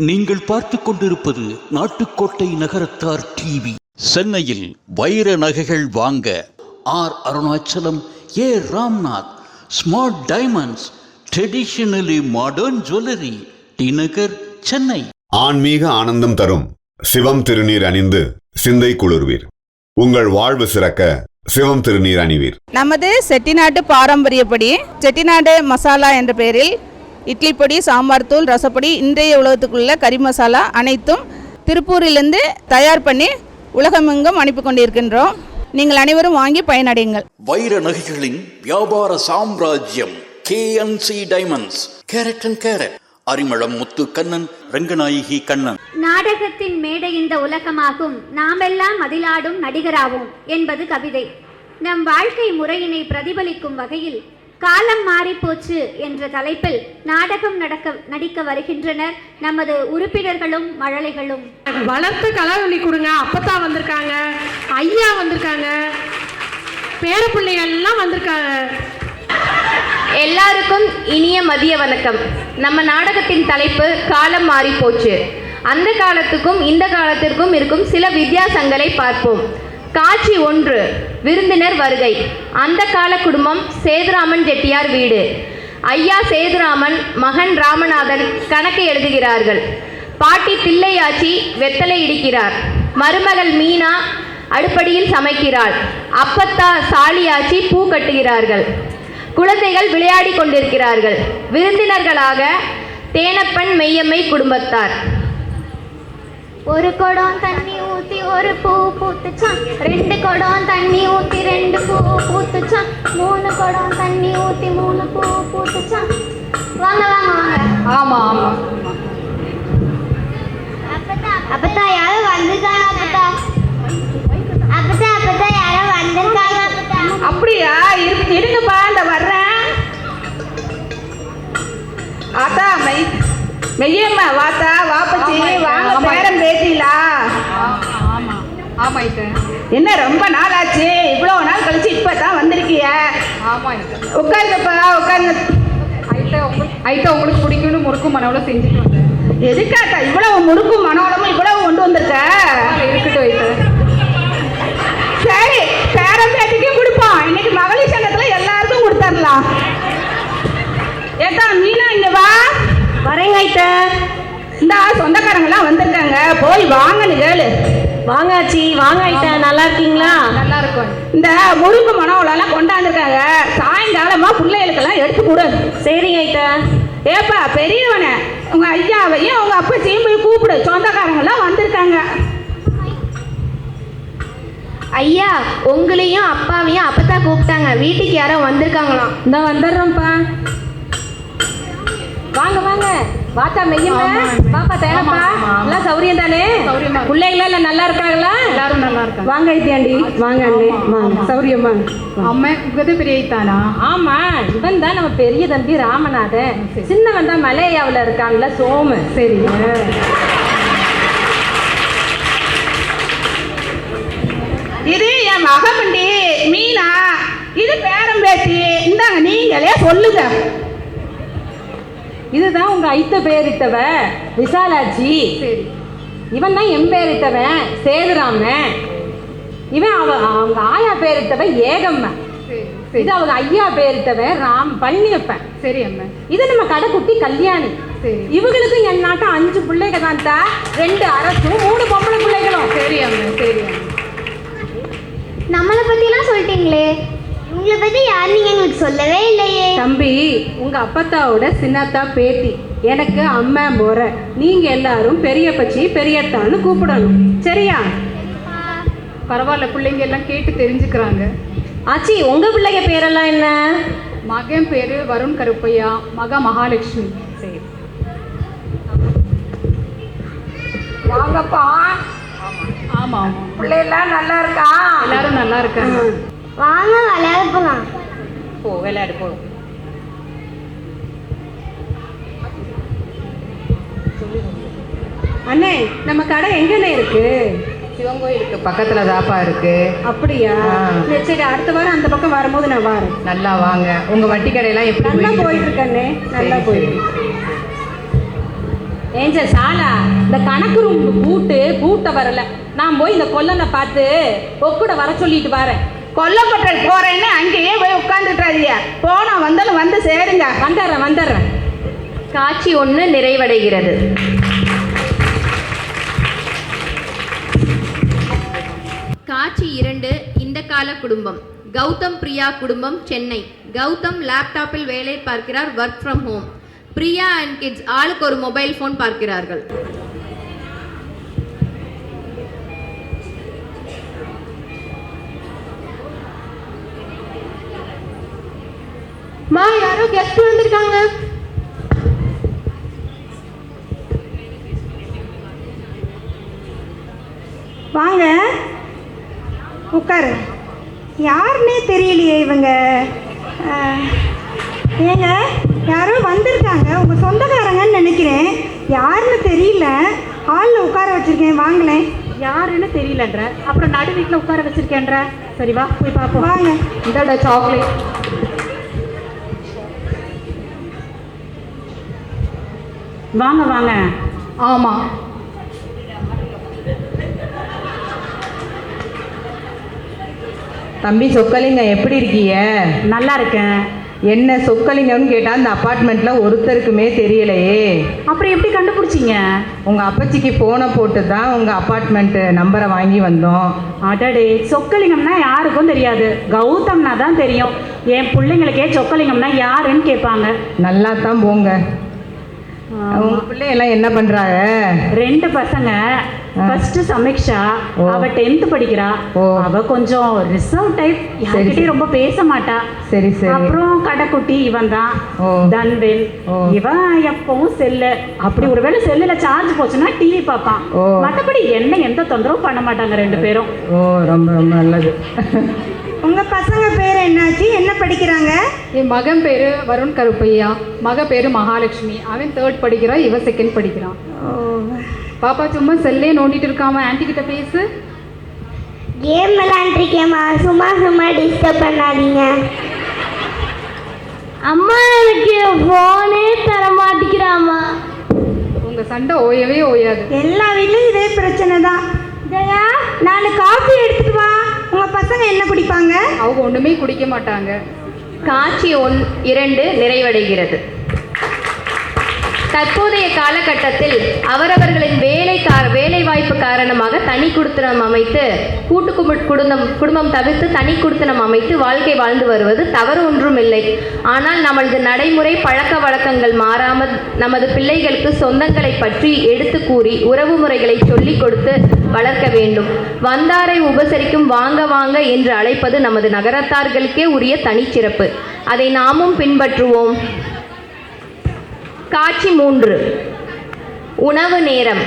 நீங்கள் பார்த்துக் கொண்டிருப்பது நாட்டுக்கோட்டை நகரத்தார் டிவி. சென்னையில் வைர நகைகள் வாங்க R Arunachalam A Ramnath smart diamonds traditionally modern jewellery T Nagar Chennai. ஆன்மீக ஆனந்தம் தரும் சிவம் திருநீர் அணிந்து சிந்தை குளிர்வீர். உங்கள் வாழ்வு சிறக்க சிவம் திருநீர் அணிவீர். நமது செட்டிநாட்டு பாரம்பரியப்படி செட்டிநாடு மசாலா என்ற பெயரில் இட்லி பொடி சாம்பார் தூள் ரசப்பொடி இன்றைய உலகத்துக்குள்ள கறி மசாலா அனைத்தும் திருப்பூரிலிருந்து தயார் பண்ணி உலகமெங்கும் அனுப்பி கொண்டிருக்கின்றோம். நீங்கள் அனைவரும் வாங்கி பயனடையுங்கள். வைர நகைகளின் வியாபார சாம்ராஜ்யம் KNC diamonds carat and carat Arimalam Muthu Kannan Ranganayaki Kannan. நாடகத்தின் மேடை இந்த உலகமாகும். நாமெல்லாம் அதிலாடும் நடிகராவோம் என்பது கவிதை. நம் வாழ்க்கை முறையினை பிரதிபலிக்கும் வகையில் காலம் மாறிப்போச்சு என்ற தலைப்பில் நாடகம் நடக்க நடிக்க வருகின்றனர் நமது உறுப்பினர்களும் மழலைகளும். வளர்த்து கலாவலி கொடுங்க. அப்பத்தா வந்திருக்காங்க. ஐயா வந்திருக்காங்க. பேரப்பிள்ளைகள் எல்லாம் வந்திருக்காங்க. எல்லாருக்கும் இனிய மதிய வணக்கம். நம்ம நாடகத்தின் தலைப்பு காலம் மாறி போச்சு அந்த காலத்துக்கும் இந்த காலத்திற்கும் இருக்கும் சில வித்தியாசங்களை பார்ப்போம். காட்சி ஒன்று. விருந்தினர் வருகை. அந்த கால குடும்பம் சேதுராமன் செட்டியார் வீடு. ஐயா சேதுராமன் மகன் ராமநாதன் கணக்கு எழுதுகிறார்கள். பாட்டி தில்லையாச்சி வெத்தலை இடிக்கிறார். மருமகள் மீனா அடுப்படியில் சமைக்கிறாள். அப்பத்தா சாலியாச்சி பூ கட்டுகிறார்கள். குழந்தைகள் விளையாடி கொண்டிருக்கிறார்கள். விருந்தினர்களாக தேனப்பன் மெய்யம்மை குடும்பத்தார். ஒரு குடம் தண்ணி ஊத்தி ஒரு பூ பூத்துச்சான். ரெண்டு குடம் தண்ணி ஊத்தி ரெண்டு பூ பூத்துச்சான். மூணு குடம் தண்ணி ஊத்தி மூணு பூ பூத்துச்சான். வாங்க வாங்க வாங்க. ஆமா ஆமா. அப்பதா அப்பதா யாரும் வந்திருக்காங்க அப்பதா அப்பதா அப்பதா யாரும் வந்திருக்காங்க அப்படியா? இருங்கப்பா இந்த வர்றேன். மெய் மெய்யம்மா வாத்தா வாப்பச்சி வாங்க பேரம் ஐட்ட என்ன ரொம்ப நாள் ஆச்சு இவ்வளோ நாள் கழிச்சு இப்போ தான் வந்திருக்கிய உட்காருங்கப்பா உட்காருங்க. ஐட்ட உங்களுக்கு பிடிக்கும்னு முறுக்கு மனவுல செஞ்சுட்டு வந்தேன். எதுக்காத்தா இவ்வளவு முறுக்கும் மனோளமும் இவ்வளவு கொண்டு வந்திருக்க? இருக்கட்டும் ஐட்ட சரி பேரம் பேட்டிக்கு கொடுப்போம். இன்னைக்கு மகளிர் சங்கத்துல எல்லாருக்கும் கொடுத்துடலாம் ஏத்தா வா வரேங்க ஐட்ட இந்த சொந்தக்காரங்களாம் வந்திருக்காங்க. போய் வாங்கன்னு கேளு. வாங்காச்சி வாங்க ஐட்டா நல்லா இருக்கீங்களா நல்லா இருக்கும் இந்த முறுக்கு மனோளெல்லாம் கொண்டாந்துருக்காங்க. சாயங்காலமா பிள்ளைகளுக்கெல்லாம் எடுத்து கொடு. சரிங்க ஐட்டா ஏப்பா பெரியவனே உங்க ஐயாவையும் உங்க அப்பச்சியும் போய் கூப்பிடு. சொந்தக்காரங்களாம் வந்திருக்காங்க. ஐயா உங்களையும் அப்பாவையும் அப்பத்தா கூப்பிட்டாங்க. வீட்டுக்கு யாரோ வந்திருக்காங்களாம். இந்த வந்துடுறோம்ப்பா. வாங்க வாங்க. வாத்தா மெய்யம்மா. பாப்பா தேனப்பா எல்லாம் சௌரியம் தானே. பிள்ளைங்களா எல்லாம் நல்லா இருக்காங்களா? எல்லாரும் நல்லா இருக்காங்க. வாங்க ஐத்தியாண்டி வாங்க அண்ணே. வாங்க சௌரியம்மா அம்மா உங்கது பெரிய ஐத்தானா? ஆமா இவன் தான் நம்ம பெரிய தம்பி ராமநாதன். சின்னவன் தான் மலையாவில் இருக்கான்ல சோமு. சரி. இது என் மகமண்டி மீனா. இது பேரம் பேத்தி இந்தாங்க நீங்களே சொல்லுங்க. இதுதான் உங்க ஐத்த பேரிட்டவ விசாலாட்சி சரி. இவன் தான் என் பேரிட்டவன் சேதுராமன். இவன் அவ அவங்க ஆயா பேரிட்டவன் ஏகம்மன். சரி சரி. இது அவங்க ஐயா பேரிட்டவன் ராம் பழனியப்பன். சரி அம்மா இது நம்ம கடைக்குட்டி கல்யாணி. சரி. இவங்களுக்கும் என் நாட்டம் அஞ்சு பிள்ளைங்க தான் ரெண்டு அரசும் மூணு பொம்பளை பிள்ளைகளும். சரி அம்மா சரி நம்மளை பத்திலாம் சொல்லிட்டீங்களே. உங்களை பத்தி யார் நீங்க எங்களுக்கு சொல்லவே இல்லையே. தம்பி உங்க அப்பத்தாவோட சின்னத்தா பேத்தி. எனக்கு அம்மா முறை. நீங்க எல்லாரும் பெரியப்பச்சி பெரியத்தான்னு கூப்பிடணும். சரியா? பரவாயில்ல பிள்ளைங்க எல்லாம் கேட்டு தெரிஞ்சுக்கிறாங்க. ஆச்சி உங்க பிள்ளைங்க பேரெல்லாம் என்ன? மகன் பேரு வருண் கருப்பையா மக மகாலட்சுமி. சரி. வாங்கப்பா. ஆமா. ஆமா. பிள்ளைலாம் நல்லா இருக்கா? எல்லாரும் நல்லா இருக்காங்க. வாங்க விளையாட போலாம். போ விளையாடு போ. அண்ணே நம்ம கடை எங்கண்ணே இருக்கு? சிவன் கோயிலுக்கு பக்கத்துல தாப்பா இருக்கு. அப்படியா? சரி, சரி அடுத்த வாரம் அந்த பக்கம் வரும்போது நான் வரேன். நல்லா வாங்க. உங்க வட்டி கடையெல்லாம் எப்படி நல்லா போயிட்டு போயிட்டு இருக்கண்ணே நல்லா சரி, போயிட்டு சரி. இருக்கு. ஏஞ்ச சாலா இந்த கணக்கு ரூம் பூட்டு பூட்ட வரல. நான் போய் இந்த கொல்லனை பார்த்து ஒக்குட வர சொல்லிட்டு வரேன். கொல்லப்பட்ட போறேன்னு அங்கேயே போய் உட்காந்துட்டாதியா போனா வந்தாலும் வந்து சேருங்க. வந்துடுறேன் வந்துடுறேன். காட்சி ஒன்று நிறைவடைகிறது. காட்சி இரண்டு இந்த கால குடும்பம். கௌதம் பிரியா குடும்பம் சென்னை. கௌதம் லேப்டாப்பில் வேலை பார்க்கிறார் work from home Priya and kids ஆளுக்கு ஒரு மொபைல் ஃபோன் பார்க்கிறார்கள். மா யாரோ கெஸ்ட் வந்திருக்காங்க. வாங்க. உட்காரு. யாருன்னே தெரியலையே இவங்க. ஏங்க யாரோ வந்திருக்காங்க. உங்கள் சொந்தக்காரங்கன்னு நினைக்கிறேன். யாருன்னு தெரியல. ஹாலில் உட்கார வச்சிருக்கேன். வாங்களேன். யாருன்னு தெரியலன்ற. அப்புறம் நடு வீட்டில் உட்கார வச்சிருக்கேன்ற. சரி வா போய் பார்ப்போம். வாங்க. இந்தாடா சாக்லேட் வாங்க வாங்க. ஆமா. தம்பி சொக்கலிங்க எப்படி இருக்கீங்க நல்லா இருக்கேன். என்ன சொக்கலிங்கம்னு கேட்டால் அந்த அப்பார்ட்மெண்ட்டில் ஒருத்தருக்குமே தெரியலையே. அப்புறம் எப்படி கண்டுபிடிச்சிங்க? உங்கள் அப்பச்சிக்கு ஃபோனை போட்டு தான் உங்கள் அப்பார்ட்மெண்ட்டு நம்பரை வாங்கி வந்தோம். அடடே சொக்கலிங்கம்னா யாருக்கும் தெரியாது. கௌதம்னா தான் தெரியும். என் பிள்ளைங்களுக்கே சொக்கலிங்கம்னா யாருன்னு கேட்பாங்க. நல்லா தான் போங்க. உங்கள் பிள்ளையெல்லாம் என்ன பண்ணுறாங்க ரெண்டு பசங்க. ஃபர்ஸ்ட் சமீக்ஷா. அவ டென்த் படிக்கிறா. அவ கொஞ்சம் ரிசர்வ் டைப் யார்கிட்டயும் ரொம்ப பேச மாட்டா. சரி சரி. அப்புறம் கடைக்குட்டி இவன் தான். தன்வேல். இவன் எப்பவும் செல்லு. அப்படி ஒருவேளை செல்லுல சார்ஜ் போச்சுன்னா டிவி பார்ப்பான். மற்றபடி என்ன எந்த தொந்தரவும் பண்ண மாட்டாங்க ரெண்டு பேரும். ஓ ரொம்ப ரொம்ப நல்லது. உங்கள் பசங்க பேர் என்னாச்சு? என்ன படிக்கிறாங்க? என் மகன் பேர் வருண் கருப்பையா. மக பேர் மகாலட்சுமி. அவன் தேர்ட் படிக்கிறான் இவன் செகண்ட் படிக்கிறான் ஓ. பாப்பா சும்மா செல்லே நோண்டிட்டு இருக்காம? ஆன்ட்டி கிட்ட பேசு. கேம் விளாண்டுருக்கேம்மா சும்மா சும்மா டிஸ்டர்ப் பண்ணாதீங்க. அம்மா எனக்கு ஃபோனே தர மாட்டேங்கிறாம்மா உங்க சண்டை ஓயவே ஓயாது. எல்லா வீட்லயும் இதே பிரச்சனை தான் ஜெயா நாலு காஃபி எடுத்துட்டு வா. உங்க பசங்க என்ன குடிப்பாங்க? அவங்க ஒண்ணுமே குடிக்க மாட்டாங்க. காட்சி ஒன் இரண்டு நிறைவடைகிறது. தற்போதைய காலகட்டத்தில் அவரவர்களின் வேலை கார வேலை வாய்ப்பு காரணமாக தனி குடுத்தனம் அமைத்து கூட்டு குடும்ப- குடும்பம் குடும்பம் தவிர்த்து தனி குடுத்தனம் அமைத்து வாழ்க்கை வாழ்ந்து வருவது தவறு ஒன்றும் இல்லை. ஆனால் நமது நடைமுறை பழக்க வழக்கங்கள் மாறாமல் நமது பிள்ளைகளுக்கு சொந்தங்களை பற்றி எடுத்து கூறி உறவு முறைகளை சொல்லிக் கொடுத்து வளர்க்க வேண்டும். வந்தாரை உபசரிக்கும் வாங்க வாங்க என்று அழைப்பது நமது நகரத்தார்களுக்கே உரிய தனிச்சிறப்பு. அதை நாமும் பின்பற்றுவோம். காட்சி மூன்று. உணவு நேரம்.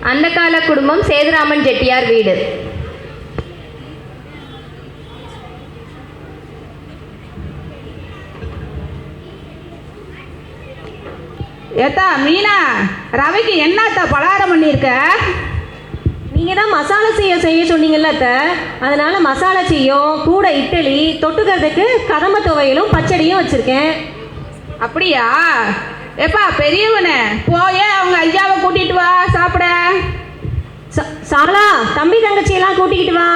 அந்த கால குடும்பம் சேதுராமன் செட்டியார் வீடு. ஏத்தா மீனா ரவைக்கு என்னத்தா பலகாரம் பண்ணியிருக்க நீங்கள் தான் மசாலா செய்ய செய்ய சொன்னீங்கல்ல அத்தை. அதனால மசாலா செய்யும் கூட இட்லி தொட்டுக்கிறதுக்கு கதம்ப துவையலும் பச்சடியும் வச்சுருக்கேன். அப்படியா? ஏப்பா பெரியவனே போயே அவங்க ஐயாவை கூட்டிட்டு வா சாப்பிட. சாலா தம்பி தங்கச்சியெல்லாம் கூட்டிக்கிட்டு வா.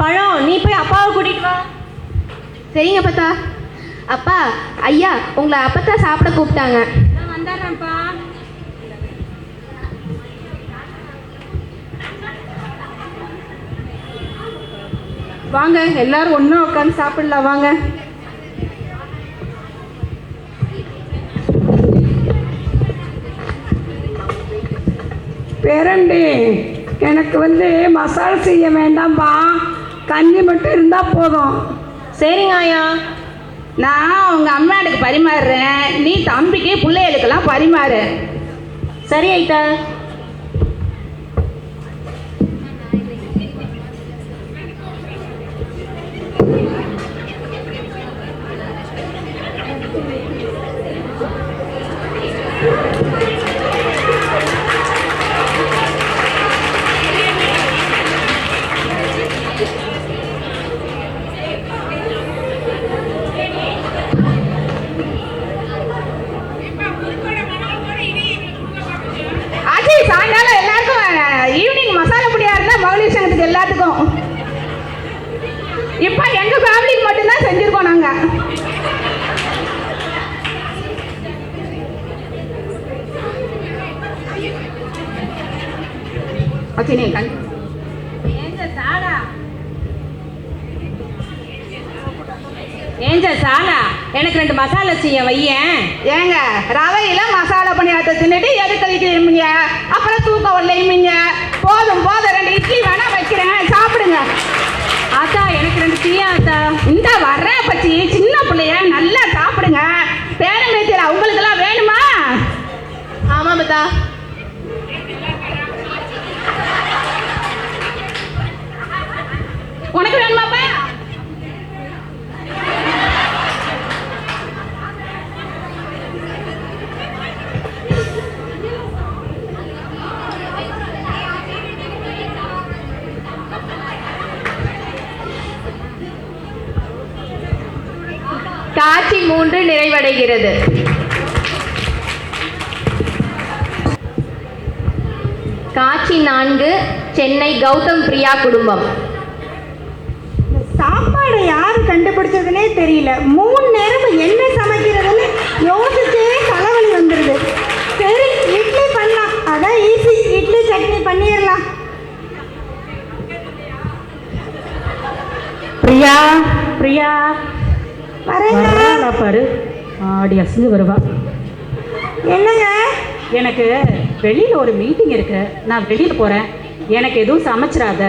பழம் நீ போய் அப்பாவை கூட்டிகிட்டு வா. சரிங்க அப்பத்தா. அப்பா ஐயா உங்களை அப்பத்தா சாப்பிட கூப்பிட்டாங்க. வந்துடுறேன்ப்பா வாங்க எல்லாரும் ஒன்றா உட்காந்து சாப்பிடலாம் வாங்க. பேரண்டி எனக்கு வந்து மசாலா செய்ய வேண்டாம்ப்பா கஞ்சி மட்டும் இருந்தால் போதும். சரிங்க ஐயா நான் உங்கள் அம்மாடுக்கு பரிமாறுறேன். நீ தம்பிக்கு பிள்ளைகளுக்கெல்லாம் பரிமாறு. சரி ஐட்டா சாயங்காலம் எல்லாருக்கும் ஈவினிங் மசாலா பொடியா இருந்தா மகளிர் சங்கத்துக்கு எல்லாத்துக்கும். இப்போ எங்க ஃபேமிலிக்கு மட்டும்தான் செஞ்சிருக்கோம் நாங்க. அச்சினே கண் ஏஞ்ச சாலா எனக்கு ரெண்டு மசாலா செய்ய வையேன். ஏங்க ரவையில மசாலா பணியாரத்தை தின்னுட்டு எது கழிக்கிறீங்க அப்புறம் தூக்கம் வரலையுமீங்க போதும் போதும் ரெண்டு இட்லி வேணா வைக்கிறேன். சாப்பிடுங்க. ஆத்தா எனக்கு ரெண்டு டீயா ஆத்தா? இந்த வர்றேன் பச்சி. சின்ன பிள்ளைய நல்லா சாப்பிடுங்க. பேரம் பேத்தியில் அவங்களுக்கெல்லாம் வேணுமா? ஆமாம் பத்தா வருகிறது. காட்சி நான்கு சென்னை கௌதம் பிரியா குடும்பம். சாப்பாடை யார் கண்டுபிடிச்சதுனே தெரியல. மூணு நேரம் என்ன சமைக்கிறதுன்னு யோசிச்சே தலைவலி வந்துடுது சரி இட்லி பண்ணலாம். அதான் ஈஸி இட்லி சட்னி பண்ணிடலாம். பிரியா பிரியா. ஆடி அசைஞ்சு வருவா. என்னங்க? எனக்கு வெளியில் ஒரு மீட்டிங் இருக்கு. நான் வெளியில் போகிறேன் எனக்கு எதுவும் சமைச்சிடாத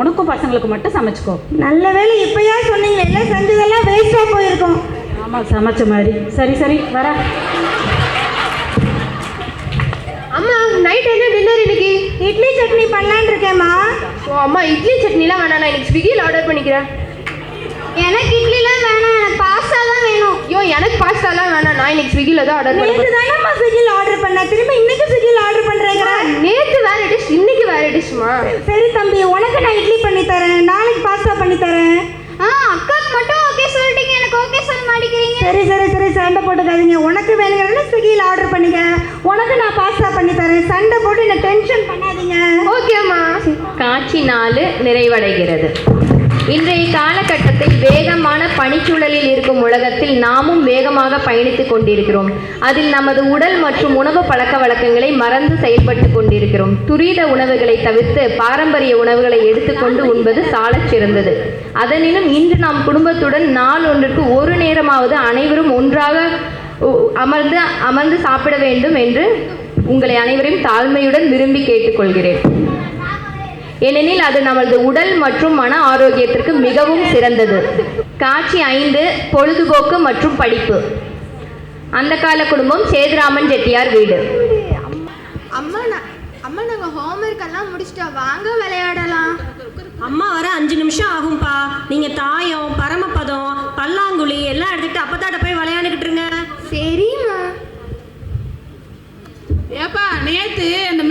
உனக்கும் பசங்களுக்கு மட்டும் சமைச்சுக்கோ. நல்ல வேளை இப்பயா சொன்னீங்க எல்லாம் செஞ்சதெல்லாம் வேஸ்டாக போயிருக்கோம். ஆமாம் சமைச்ச மாதிரி. சரி சரி வர அம்மா நைட் என்ன டின்னர் இன்னைக்கு? இட்லி சட்னி பண்ணலான்னு இருக்கேம்மா. ஓ அம்மா இட்லி சட்னிலாம் வேணாம் நான் இன்னைக்கு ஸ்விக்கியில் ஆர்டர் பண்ணிக்கிறேன். எனக்கு இட்லிலாம் வேணாம். எனக்கு பாஸ்தா தான் வேணும். ஐயோ எனக்கு பாஸ்தாலாம் வேணாம். நான் இன்னைக்கு ஸ்விக்கியில் தான் ஆர்டர் நேற்று பண்ணுறேன் தானேம்மா ஸ்விக்கியில் ஆர்டர் பண்ண? திரும்ப இன்னைக்கு ஸ்விக்கியில் ஆர்டர் பண்ணுறேங்கிற நேற்று வேற டிஷ் இன்னைக்கு வேற டிஷ்மா சரி தம்பி உனக்கு நான் இட்லி பண்ணி தரேன். நாளைக்கு பாஸ்தா பண்ணி தரேன். ஆ அக்காக்கு மட்டும் ஓகே சொல்லிட்டீங்க. எனக்கு ஓகே சொல்ல மாட்டேங்கிறீங்க. சரி சரி சரி சண்டை போட்டுக்காதீங்க. உனக்கு வேணுங்கிறத ஸ்விக்கியில் ஆர்டர் பண்ணிக்க. உனக்கு நான் பாஸ்தா பண்ணி தரேன். சண்டை போட்டு என்ன டென்ஷன் பண்ணாதீங்க. ஓகேம்மா காட்சி நாலு நிறைவடைகிறது. இன்றைய காலகட்டத்தில் வேகமான பனிச்சூழலில் இருக்கும் உலகத்தில் நாமும் வேகமாக பயணித்துக் கொண்டிருக்கிறோம். அதில் நமது உடல் மற்றும் உணவு பழக்க வழக்கங்களை மறந்து செயல்பட்டு கொண்டிருக்கிறோம். துரித உணவுகளை தவிர்த்து பாரம்பரிய உணவுகளை எடுத்துக்கொண்டு உண்பது சாலச் சிறந்தது. அதனினும் இன்று நாம் குடும்பத்துடன் நாள் ஒன்றுக்கு ஒரு நேரமாவது அனைவரும் ஒன்றாக அமர்ந்து அமர்ந்து சாப்பிட வேண்டும் என்று உங்களை அனைவரையும் தாழ்மையுடன் விரும்பி கேட்டுக்கொள்கிறேன். ஏனெனில் அது நமது உடல் மற்றும் மன ஆரோக்கியத்திற்கு மிகவும் சிறந்தது. காட்சி ஐந்து பொழுதுபோக்கு மற்றும் படிப்பு. அந்த கால குடும்பம் சேதுராமன் செட்டியார் வீடு. அம்மா அம்மா நாங்கள் ஹோம்ஒர்க் எல்லாம் முடிச்சிட்டா வாங்க விளையாடலாம். அம்மா வர அஞ்சு நிமிஷம் ஆகும்பா. நீங்கள் தாயம் பரமபதம் பல்லாங்குழி எல்லாம் எடுத்துக்கிட்டு அப்பத்தாட்ட போய் விளையாண்டுக்கிட்டு இருங்க. சரிம்மா. ஏப்பா நேத்து அந்த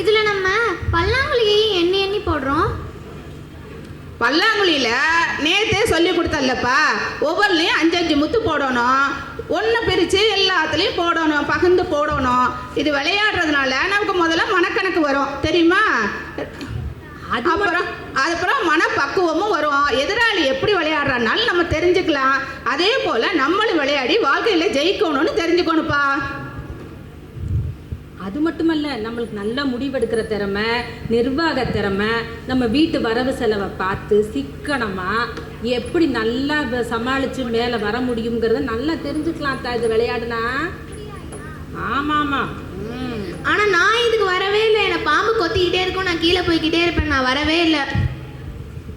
இதுல நம்ம பல்லாங்குழியை எண்ணி எண்ணி போடுறோம். பல்லாங்குழியில் நேத்தே சொல்லி கொடுத்தல்லப்பா ஒவ்வொருலையும் அஞ்சு அஞ்சு முத்து போடணும். ஒன்று பிரித்து எல்லாத்துலேயும் போடணும் பகிர்ந்து போடணும். இது விளையாடுறதுனால நமக்கு முதல்ல மனக்கணக்கு வரும். தெரியுமா? அப்புறம் அப்புறம் மனப்பக்குவமும் வரும். எதிராளி எப்படி விளையாடுறானாலும் நம்ம தெரிஞ்சுக்கலாம். அதே போல் நம்மளும் விளையாடி வாழ்க்கையில் ஜெயிக்கணும்னு தெரிஞ்சுக்கணும்ப்பா. அது மட்டுமல்ல நம்மளுக்கு நல்ல முடிவெடுக்கிற திறமை நிர்வாக திறமை நம்ம வீட்டு வரவு செலவை பார்த்து சிக்கனமா எப்படி நல்லா சமாளிச்சு மேலே வர முடியுங்கிறத நல்லா தெரிஞ்சுக்கலாம் தா இது விளையாடுனா. ஆமாம். ஆமாம் ம். ஆனா நான் இதுக்கு வரவே இல்லை. என்னை பாம்பு கொத்திக்கிட்டே இருக்கும். நான் கீழே போய்கிட்டே இருப்பேன். நான் வரவே இல்லை.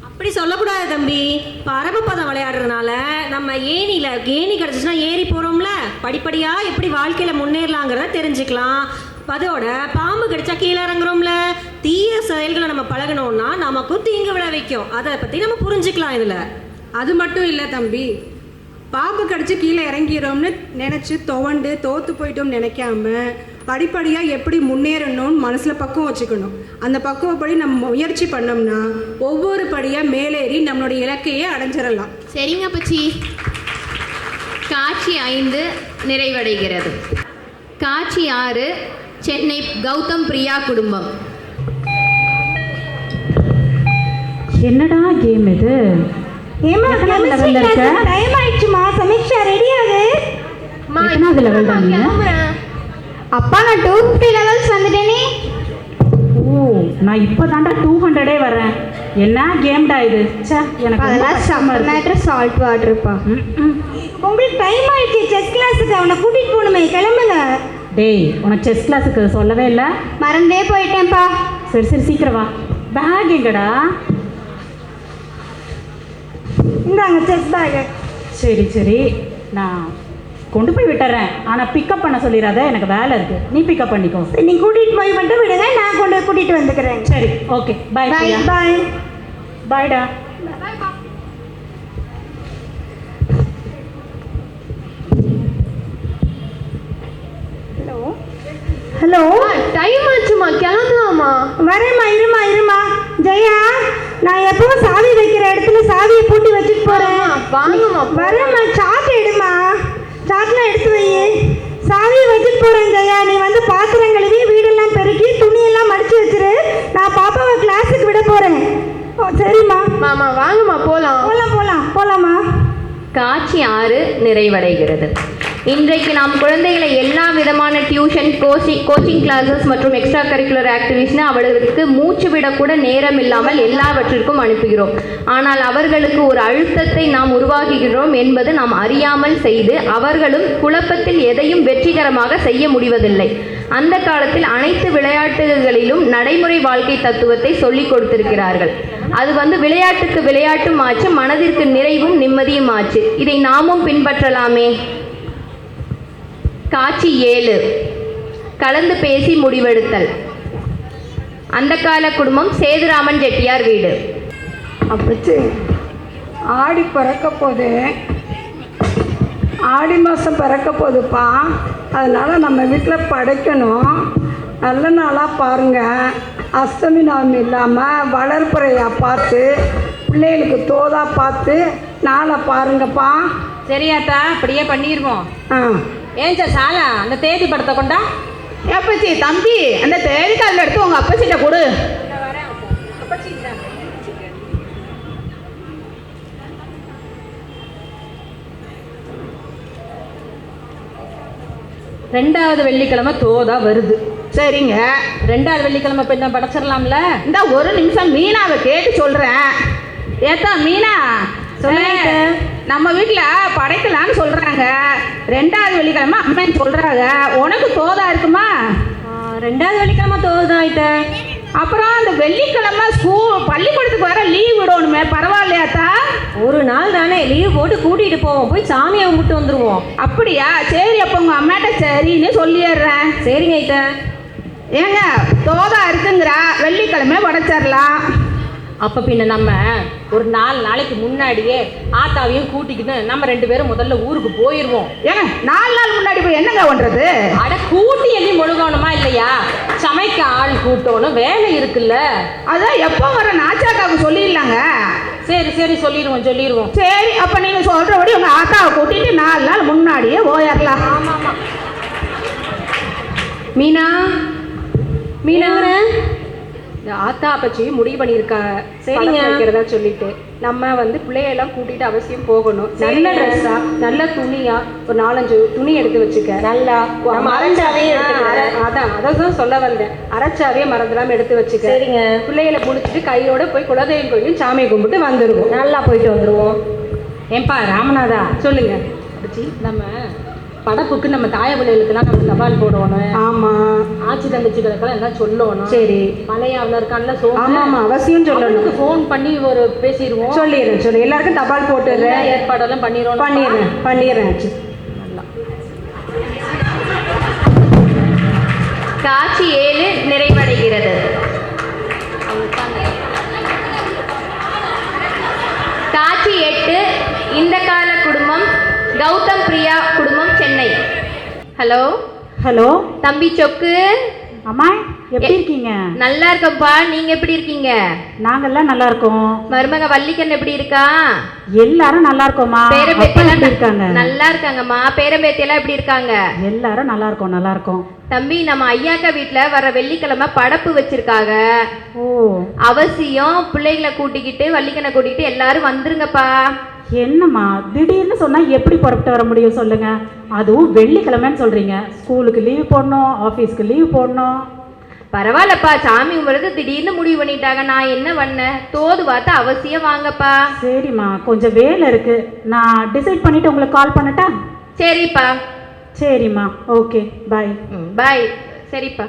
அப்படி சொல்லக்கூடாது தம்பி. பரமபதம் விளையாடுறதுனால நம்ம ஏணியில் ஏணி கிடச்சிச்சுன்னா ஏறி போகிறோம்ல படிப்படியாக எப்படி வாழ்க்கையில் முன்னேறலாங்கிறத தெரிஞ்சுக்கலாம். அதோட பாம்பு கடிச்சா கீழே இறங்குறோம்ல. தீய செயல்களை நம்ம பழகணும்னா நமக்கும் தீங்கு விளைவிக்கும். அதை பற்றி நம்ம புரிஞ்சுக்கலாம் இதில். அது மட்டும் இல்லை தம்பி. பாம்பு கடிச்சு கீழே இறங்கிறோம்னு நினச்சி துவண்டு தோத்து போயிட்டோம்னு நினைக்காம படிப்படியாக எப்படி முன்னேறணும்னு மனசில் பக்குவம் வச்சுக்கணும். அந்த பக்குவப்படி நம்ம முயற்சி பண்ணோம்னா ஒவ்வொரு படியாக மேலேறி நம்மளுடைய இலக்கையே அடைஞ்சிடலாம். சரிங்க பச்சி காட்சி ஐந்து நிறைவடைகிறது. காட்சி ஆறு சென்னை கௌதம் பிரியா குடும்பம். என்னடா கேம் இது? ஏமா கெமிஸ்ட்ரி? கிளாஸ் டைம் ஆயிடுச்சுமா சமீக்ஷா ரெடி ஆகு. எத்தனாவது லெவல் தான் அப்பா நான் டூ ஃபிஃப்டி லெவல்ஸ் வந்துட்டேனே ஓ நான் இப்போ தாண்டா டூ ஹண்ட்ரடே வரேன் என்ன கேம்டா இது? ச்சே எனக்கு அதெல்லாம். மேட்ரு சால்ட் வாட்டர்ப்பா. உங்களுக்கு டைம் ஆயிடுச்சு செஸ் கிளாஸுக்கு அவனை கூட்டிட்டு போகணுமே கிளம்புங்க. டேய் உனக்கு செஸ் கிளாஸுக்கு சொல்லவே இல்லை? மறந்தே போயிட்டேன்ப்பா. சரி சரி சீக்கிரம் வா. பேக் எங்கடா? இந்தாங்க செஸ் பேகு சரி சரி. நான் கொண்டு போய் விட்டுறேன். ஆனால் பிக்கப் பண்ண சொல்லிடாத எனக்கு வேலை இருக்கு. நீ பிக்கப் பண்ணிக்கோ. நீ கூட்டிட்டு போய் மட்டும் விடுங்க நான் கொண்டு போய் கூட்டிட்டு வந்துக்கிறேன். சரி ஓகே பாய் பாய் பாய் பாய்டா ஹலோ. டைம் ஆச்சுமா கிளம்பலாமா வரேம்மா இருமா இருமா. ஜெயா நான் எப்பவும் சாவி வைக்கிற இடத்துல சாவியை பூட்டி வச்சுட்டு போறேன். வாங்கம்மா வரேம்மா சாட் எடுமா சாட்லாம் எடுத்து வை. சாவியை வச்சுட்டு போறேன் ஜெயா. நீ வந்து பாத்திரம் கழுவி வீடெல்லாம் பெருக்கி துணியெல்லாம் மடிச்சு வச்சிரு. நான் பாப்பாவை கிளாஸுக்கு விட போறேன். ஓ, சரிம்மா. மாமா வாங்கம்மா போகலாம் போலாம் போலாம் போலாமா காட்சி ஆறு நிறைவடைகிறது. இன்றைக்கு நாம் குழந்தைகளை எல்லா விதமான டியூஷன் கோச்சிங் கோச்சிங் கிளாஸஸ் மற்றும் எக்ஸ்ட்ரா கரிக்குலர் ஆக்டிவிட்டிஸ்னு அவர்களுக்கு மூச்சு விடக்கூட நேரம் இல்லாமல் எல்லாவற்றிற்கும் அனுப்புகிறோம். ஆனால் அவர்களுக்கு ஒரு அழுத்தத்தை நாம் உருவாக்குகிறோம் என்பது நாம் அறியாமல் செய்து அவர்களும் குழப்பத்தில் எதையும் வெற்றிகரமாக செய்ய முடிவதில்லை. அந்த காலத்தில் அனைத்து விளையாட்டுகளிலும் நடைமுறை வாழ்க்கை தத்துவத்தை சொல்லிக் கொடுத்திருக்கிறார்கள். அது வந்து விளையாட்டுக்கு விளையாட்டும் ஆச்சு மனதிற்கு நிறைவும் நிம்மதியும் ஆச்சு. இதை நாமும் பின்பற்றலாமே. காட்சி ஏழு. கலந்து பேசி முடிவெடுத்தல். அந்த கால குடும்பம் சேதுராமன் செட்டியார் வீடு. அப்பச்சி ஆடி பிறக்க போது ஆடி மாதம் பிறக்க போகுதுப்பா அதனால் நம்ம வீட்டில் படைக்கணும். நல்ல நாளாக பாருங்கள் அஷ்டமி நவமி இல்லாமல் வளர்ப்புறையாக பார்த்து பிள்ளைகளுக்கு தோதா பார்த்து நாளை பாருங்கப்பா. சரியாத்தா அப்படியே பண்ணிடுவோம் ஆ. ஏஞ்சா சாலா? அந்த தேதி படத்தை கொண்டா? அப்பச்சி தம்பி அந்த தேடி காலில் எடுத்து உங்கள் அப்பச்சிட்ட கொடு. ரெண்டாவது வெள்ளிக்கிழமை தோதா வருது. சரிங்க. ரெண்டாவது வெள்ளிக்கிழமை இப்போ என்ன படைச்சிடலாம்ல இந்த ஒரு நிமிஷம் மீனாவை கேட்டு சொல்கிறேன் ஏத்தா மீனா. சொல்லுங்க. நம்ம வீட்டில் படைக்கலான்னு சொல்கிறாங்க ரெண்டாவது வெள்ளிக்கிழமை அம்மன் சொல்கிறாங்க உனக்கு தோதா இருக்குமா? ரெண்டாவது வெள்ளிக்கிழமை தோதா ஆயிட்ட. அப்புறம் அந்த வெள்ளிக்கிழமை ஸ்கூல் பள்ளிக்கூடத்துக்கு வர லீவ் விடணுமே பரவாயில்லையாத்தா ஒரு நாள் தானே லீவ் போட்டு கூட்டிகிட்டு போவோம். போய் சாமியை கும்பிட்டு வந்துடுவோம் அப்படியா? சரி அப்போ உங்கள் அம்மாட்ட சரின்னு சொல்லிடுறேன். சரிங்க ஐட்ட ஏங்க தோதா இருக்குங்கிறா. வெள்ளிக்கிழமை உடச்சிடலாம் அப்போ பின்ன நம்ம ஒரு நாலு நாளைக்கு முன்னாடியே ஆத்தாவையும் கூட்டிக்கிட்டு நம்ம ரெண்டு பேரும் முதல்ல ஊருக்கு போயிடுவோம் ஏங்க நாலு நாள் முன்னாடி போய் என்னங்க பண்ணுறது அட கூட்டி எள்ளி முழுகணுமா இல்லையா? சமைக்க ஆள் கூட்டணும் வேலை இருக்குல்ல. அதான் எப்போ வர நாச்சாக்காவுக்கு சொல்லிடலாங்க. சரி சரி சொல்லிடுவோம் சொல்லிடுவோம். சரி அப்போ நீங்கள் சொல்கிறபடி உங்கள் ஆத்தாவை கூட்டிட்டு நாலு நாள் முன்னாடியே போயிடலாம் மீனா? மீனா? இந்த ஆத்தா அப்பச்சி முடிவு பண்ணியிருக்காங்க சரிங்க. வைக்கிறதா சொல்லிட்டு. நம்ம வந்து பிள்ளையெல்லாம் கூட்டிட்டு அவசியம் போகணும். நல்ல ட்ரெஸ்ஸா நல்ல துணியா ஒரு நாலஞ்சு துணி எடுத்து வச்சுக்க. நல்லா. அர- அதான் அதை தான் சொல்ல வந்தேன். அரைச்சாவே மறந்துடாம எடுத்து வச்சுக்க. சரிங்க. பிள்ளைகளை முடிச்சுட்டு கையோட போய் குலதெய்வம் கோயிலையும் சாமியை கும்பிட்டு வந்துருவோம். நல்லா போயிட்டு வந்துடுவோம் ஏன்பா ராமநாதா? சொல்லுங்க. நம்ம படப்புக்கு நம்ம தாய பிள்ளைகளுக்கெல்லாம் நம்ம தபால் போடணும். ஆமாம் ஆச்சி தங்கச்சிகளுக்கெல்லாம் எல்லாம் சொல்லணும். சரி. மலையா அவன் இருக்கான்ல சோ ஆமாம் ஆமாம் அவசியம் சொல்லணும். ஃபோன் பண்ணி ஒரு பேசிடுவோம். சொல்லிடுறேன் சொல்லி எல்லாருக்கும் தபால் போட்டுடுறேன் ஏற்பாடெல்லாம் பண்ணிடுவோம் பண்ணிடுறேன் பண்ணிடுறேன் ஆச்சு. காட்சி ஏழு நிறைவடைகிறது. காட்சி எட்டு இந்த கால குடும்பம் கௌதம் பிரியா குடும்பம். சென்னை. ஹலோ ஹலோ தம்பி சொக்கு. அம்மா எப்படி இருக்கீங்க? நல்லா இருக்கேன்ப்பா. நீங்க எப்படி இருக்கீங்க? நாங்கெல்லாம் நல்லா இருக்கோம். மருமக வள்ளிக்கன் எப்படி இருக்கா? எல்லாரும் நல்லா இருக்கோம்மா. அப்பா பேரம்பேத்தி எப்படி இருக்காங்க? நல்லா இருக்காங்கம்மா. பேரம்பேத்தி எல்லாம் எப்படி இருக்காங்க? எல்லாரும் நல்லா இருக்கோம் நல்லா இருக்கோம். தம்பி நம்ம ஐயாக்கா வீட்ல வர வெள்ளிக்கிழமை படப்பு வச்சிருக்காங்க. ஓ. அவசியம் பிள்ளைகளை கூட்டிக்கிட்டு வள்ளிக்கனை கூட்டிக்கிட்டு எல்லாரும் வந்துருங்கப்பா. என்னம்மா? திடீர்னு சொன்னா எப்படி புறப்பட்டு வர முடியும் சொல்லுங்க. அதுவும் வெள்ளிக்கிழமைன்னு சொல்றீங்க. ஸ்கூலுக்கு லீவ் போடணும் ஆஃபீஸ்க்கு லீவ் போடணும். பரவாயில்லப்பா. சாமி கும்பிடுறது திடீர்னு முடிவு பண்ணிட்டாங்க. நான் என்ன பண்ணேன் தோது பார்த்து அவசியம் வாங்கப்பா. சரிம்மா. கொஞ்சம் வேலை இருக்கு. நான் டிசைட் பண்ணிட்டு உங்களுக்கு கால் பண்ணட்டா? சரிப்பா. சரிம்மா. ஓகே பாய் பாய் சரிப்பா.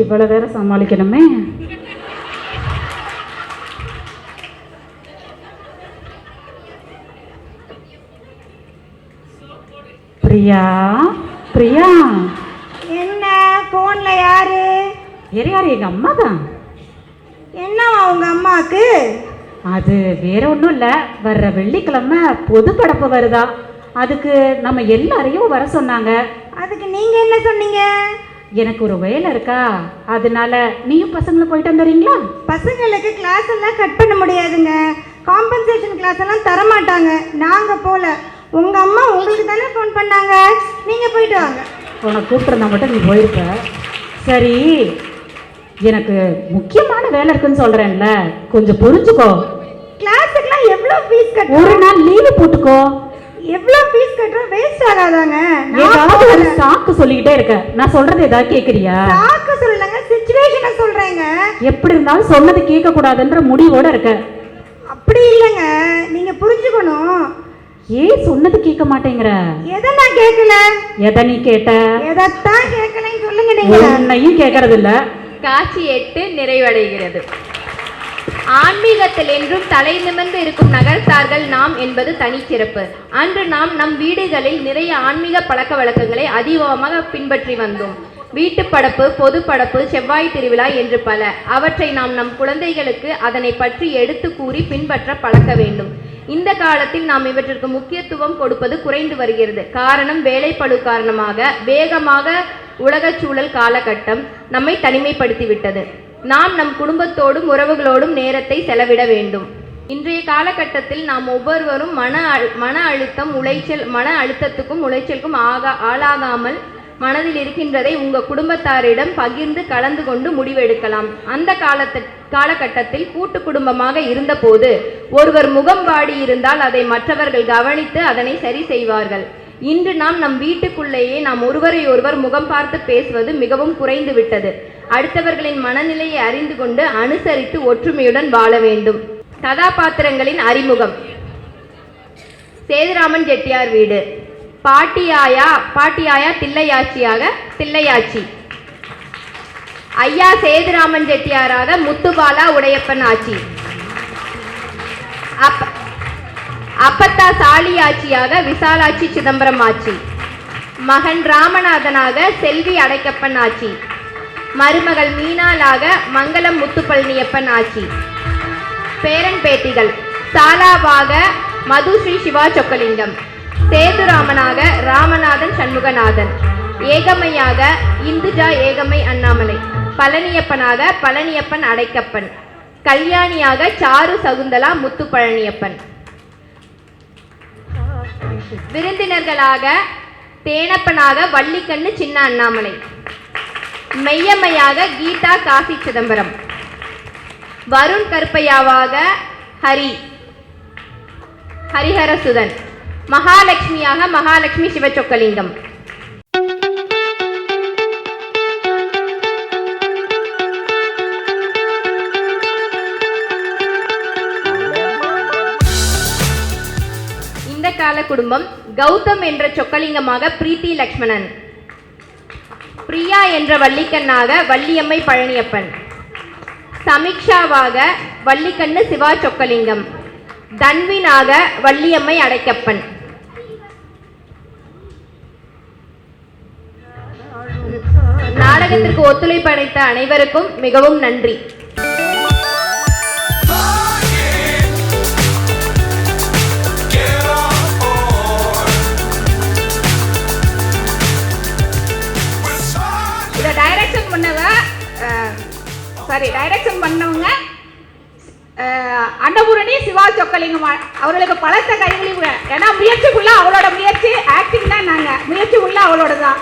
இவ்வளோ வேற சமாளிக்கணுமே. பிரியா? பிரியா? என்ன ஃபோனில் யாரு? வேற யார்? எங்கள் அம்மா தான். என்னவா உங்க அம்மாவுக்கு அது வேற ஒன்றும் இல்லை. வர்ற வெள்ளிக்கிழமை பொது படப்பு வருதா? அதுக்கு நம்ம எல்லாரையும் வர சொன்னாங்க. அதுக்கு நீங்கள் என்ன சொன்னீங்க? எனக்கு ஒரு வேலை இருக்கா? அதனால நீயும் பசங்களை போயிட்டு வந்துடுறீங்களா? பசங்களுக்கு கிளாஸ் எல்லாம் கட் பண்ண முடியாதுங்க. காம்பன்சேஷன் கிளாஸ் எல்லாம் தர மாட்டாங்க நாங்கள் போல. உங்கள் அம்மா உங்களுக்கு தானே ஃபோன் பண்ணாங்க? நீங்கள் போயிட்டு வாங்க. உனக்கு கூப்பிட்டுருந்தா மட்டும் நீ போயிருப்ப. சரி எனக்கு முக்கியமான வேலை இருக்குன்னு சொல்கிறேன்ல கொஞ்சம் புரிஞ்சுக்கோ. கிளாஸுக்குலாம் எவ்வளோ ஃபீஸ் ஒரு கட்டுறோம் நாள் லீவு போட்டுக்கோ. எவ்வளோ ஃபீஸ் கட்டுறோம்? வேஸ்ட் ஆகாதாங்க நான் ஏதாவது ஒரு. சாக்கு சொல்லிக்கிட்டே இருக்க. நான் சொல்றது ஏதாவது கேட்குறியா சாக்கு சொல்லலைங்க சுச்சுவேஷனை சொல்கிறேங்க எப்படி இருந்தாலும் சொன்னது கேட்க கூடாதுன்ற முடிவோட இருக்க. அப்படி இல்லைங்க. நீங்கள் புரிஞ்சுக்கணும். ஏன் சொன்னது கேட்க மாட்டேங்கிற? எதை நான் கேட்கல? எதை நீ கேட்ட? எதைத்தான் கேட்கலன்னு சொல்லுங்க நீங்கள் உன்னையும் கேட்கறது இல்ல காட்சி எட்டு நிறைவடைகிறது. ஆன்மீகத்தில் என்றும் தலை நிமிர்ந்து இருக்கும் நகரத்தார்கள் நாம் என்பது தனிச்சிறப்பு அன்று நாம் நம் வீடுகளில் நிறைய ஆன்மீக பழக்க வழக்கங்களை அதிகமாக பின்பற்றி வந்தோம். வீட்டு படப்பு பொது படப்பு செவ்வாய் திருவிழா என்று பல. அவற்றை நாம் நம் குழந்தைகளுக்கு அதனை பற்றி எடுத்து கூறி பின்பற்ற பழக்க வேண்டும். இந்த காலத்தில் நாம் இவற்றிற்கு முக்கியத்துவம் கொடுப்பது குறைந்து வருகிறது. காரணம் வேலைப்பளு காரணமாக வேகமாக உலகச் சூழல் காலகட்டம் நம்மை தனிமைப்படுத்திவிட்டது. நாம் நம் குடும்பத்தோடும் உறவுகளோடும் நேரத்தை செலவிட வேண்டும். இன்றைய காலகட்டத்தில் நாம் ஒவ்வொருவரும் மன அழு- மன அழுத்தம் உளைச்சல் மன அழுத்தத்துக்கும் உளைச்சலுக்கும் ஆகா ஆளாகாமல் மனதில் இருக்கின்றதை உங்கள் குடும்பத்தாரிடம் பகிர்ந்து கலந்து கொண்டு முடிவெடுக்கலாம். அந்த காலத்து காலகட்டத்தில் கூட்டு குடும்பமாக இருந்தபோது ஒருவர் முகம் வாடி இருந்தால் அதை மற்றவர்கள் கவனித்து அதனை சரி செய்வார்கள். இன்று நாம் நம் வீட்டுக்குள்ளேயே நாம் ஒருவரை ஒருவர் முகம் பார்த்து பேசுவது மிகவும் குறைந்து விட்டது. அடுத்தவர்களின் மனநிலையை அறிந்து கொண்டு அனுசரித்து ஒற்றுமையுடன் வாழ வேண்டும். கதாபாத்திரங்களின் அறிமுகம். சேதுராமன் ஜெட்டியார் வீடு. பாட்டியாயா பாட்டியாயா தில்லையாச்சியாக தில்லையாச்சி. ஐயா சேதுராமன் செட்டியாராக முத்துபாலா உடையப்பன் ஆச்சி. அப்ப அப்பத்தா சாலி ஆட்சியாக விசாலாட்சி சிதம்பரம் ஆட்சி மகன் ராமநாதனாக செல்வி அடைக்கப்பன் ஆட்சி மருமகள் மீனாளாக மங்களம் முத்துப்பழனியப்பன் ஆட்சி பேரன் பேட்டிகள் சாலாவாக மதுஸ்ரீ சிவா சொக்கலிங்கம். சேதுராமனாக ராமநாதன் சண்முகநாதன். ஏகமையாக இந்துஜா ஏகமை அண்ணாமலை. பழனியப்பனாக பழனியப்பன் அடைக்கப்பன். கல்யாணியாக சாரு சகுந்தலா முத்து பழனியப்பன். விருந்தினர்களாக தேனப்பனாக வள்ளிக்கண்ணு சின்ன அண்ணாமலை. மெய்யம்மையாக கீதா காசி சிதம்பரம். வருண் கருப்பையாவாக ஹரி. ஹரிஹரசுதன். மகாலட்சுமியாக மகாலட்சுமி சிவச்சொக்கலிங்கம். இந்த கால குடும்பம் கௌதம் என்ற சொக்கலிங்கமாக பிரீத்தி லக்ஷ்மணன். பிரியா என்ற வள்ளிக்கண்ணாக வள்ளியம்மை பழனியப்பன். சமிக்ஷாவாக வள்ளிக்கண்ணு சிவா சொக்கலிங்கம். தன்வினாக வள்ளியம்மை அடைக்கப்பன். நாடகத்திற்கு ஒத்துழைப்பு அளித்த அனைவருக்கும் மிகவும் நன்றி. இதை டைரக்ஷன் பண்ணவ சாரி டைரக்ஷன் பண்ணவங்க அஹ், அன்னபூரணி சிவா சொக்கலிங்கம் அவர்களுக்கு பலத்த கைவழி ஏன்னா முயற்சிக்குள்ள அவளோட முயற்சி ஆக்டிங் தான் நாங்கள் முயற்சி அவளோட தான்